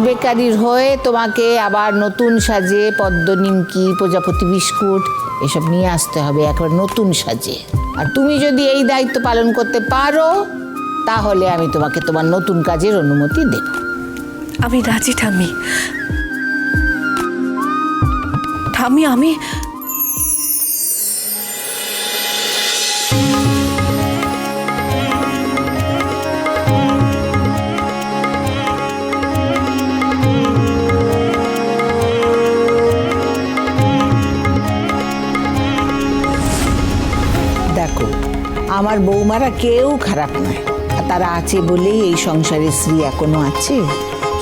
বেকারির হয়ে তোমাকে আবার নতুন সাজে পদ্ম, নিমকি, প্রজাপতি, বিস্কুট এসব নিয়ে আসতে হবে, একবার নতুন সাজে। আর তুমি যদি এই দায়িত্ব পালন করতে পারো, তাহলে আমি তোমাকে তোমার নতুন কাজের অনুমতি দেব। আমি রাজি, ঠাম্মি। ঠাম্মি, আমি আমার বৌমারা কেউ খারাপ নয়। তারা আছে বলেই এই সংসারে স্ত্রী এখনও আছে।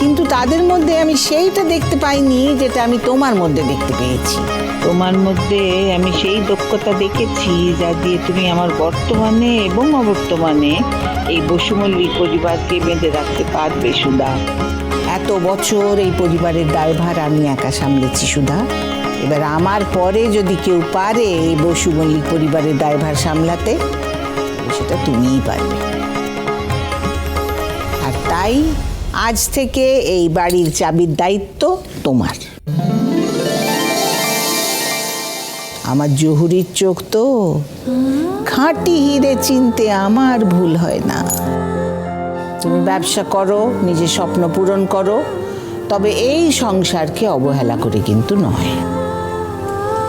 কিন্তু তাদের মধ্যে আমি সেইটা দেখতে পাইনি যেটা আমি তোমার মধ্যে দেখতে পেয়েছি। তোমার মধ্যে আমি সেই দক্ষতা দেখেছি যা দিয়ে তুমি আমার বর্তমানে এবং অবর্তমানে এই বসুমল্লিক পরিবারকে বেঁধে রাখতে পারবে সুধা। এত বছর এই পরিবারের দায়ভার আমি একা সামলেছি সুধা। এবার আমার পরে যদি কেউ পারে এই বসু মল্লিক পরিবারের দায়ভার সামলাতে সেটা তুমিই পারবে। আর তাই আজ থেকে এই বাড়ির চাবির দায়িত্ব তোমার। আমার জহুরির চোখ তো খাঁটি হিরে চিনতে আমার ভুল হয় না। তুমি ব্যবসা করো, নিজের স্বপ্ন পূরণ করো, তবে এই সংসারকে অবহেলা করে কিন্তু নয়।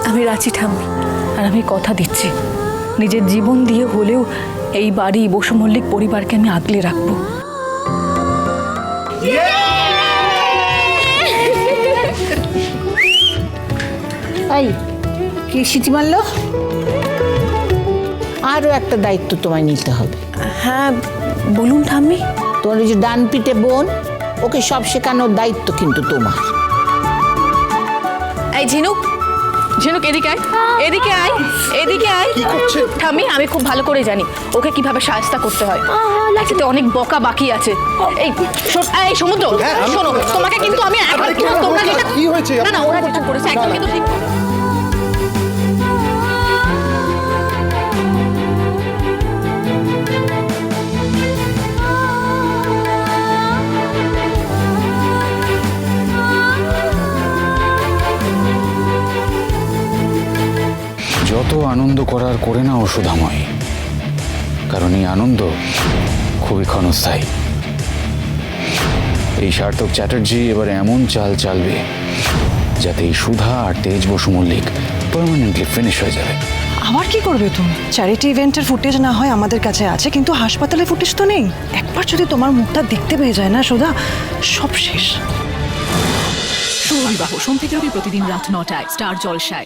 আমি রাজি ঠাম্মি, আর আমি কথা দিচ্ছি। নিজের জীবন দিয়ে হলেও এই বাড়ি বসু মল্লিক পরিবারকে আমি আগলে রাখব। এই কি সিটি মারলো? আরও একটা দায়িত্ব তোমায় নিতে হবে। হ্যাঁ বলুন ঠাম্মি। তোমার ওই যে ডান পিঠে বোন ওকে সব শেখানোর দায়িত্ব কিন্তু তোমার। এই ঝিনুক ঝিনুক এদিকে আয়। এদিকে আয় এদিকে আয়। কি? ঠাম্মি আমি খুব ভালো করে জানি ওকে কীভাবে সাহায্য করতে হয়। একসাথে অনেক বকা বাকি আছে। এই শোন- এই সমুদ্র হ্যাঁ, শোনো তোমাকে কিন্তু আমি একবার কি তোমরা হয়েছে? যেটা কি হয়েছে? না না ওরা যেটা করেছে একদম কিন্তু ঠিক। আনন্দ করার করে নাও সুধাময় কারণ এই আনন্দ খুবই ক্ষণস্থায়ী। এই সার্থক চ্যাটার্জি এবার এমন চাল চালবে যাতে এই সুধা আর তেজ বসু মল্লিক পার্মানেন্টলি ফিনিশ হয়ে যাবে। আবার কি করবে তুমি? চ্যারিটি ইভেন্টের ফুটেজ না হয় আমাদের কাছে আছে কিন্তু হাসপাতালে ফুটেজ তো নেই। একবার যদি তোমার মুখটা দেখতে পেয়ে যায় না সোদা সব শেষ। সুবিবাহ সোম থেকে রবি প্রতিদিন রাত নটায় স্টার জলসায়।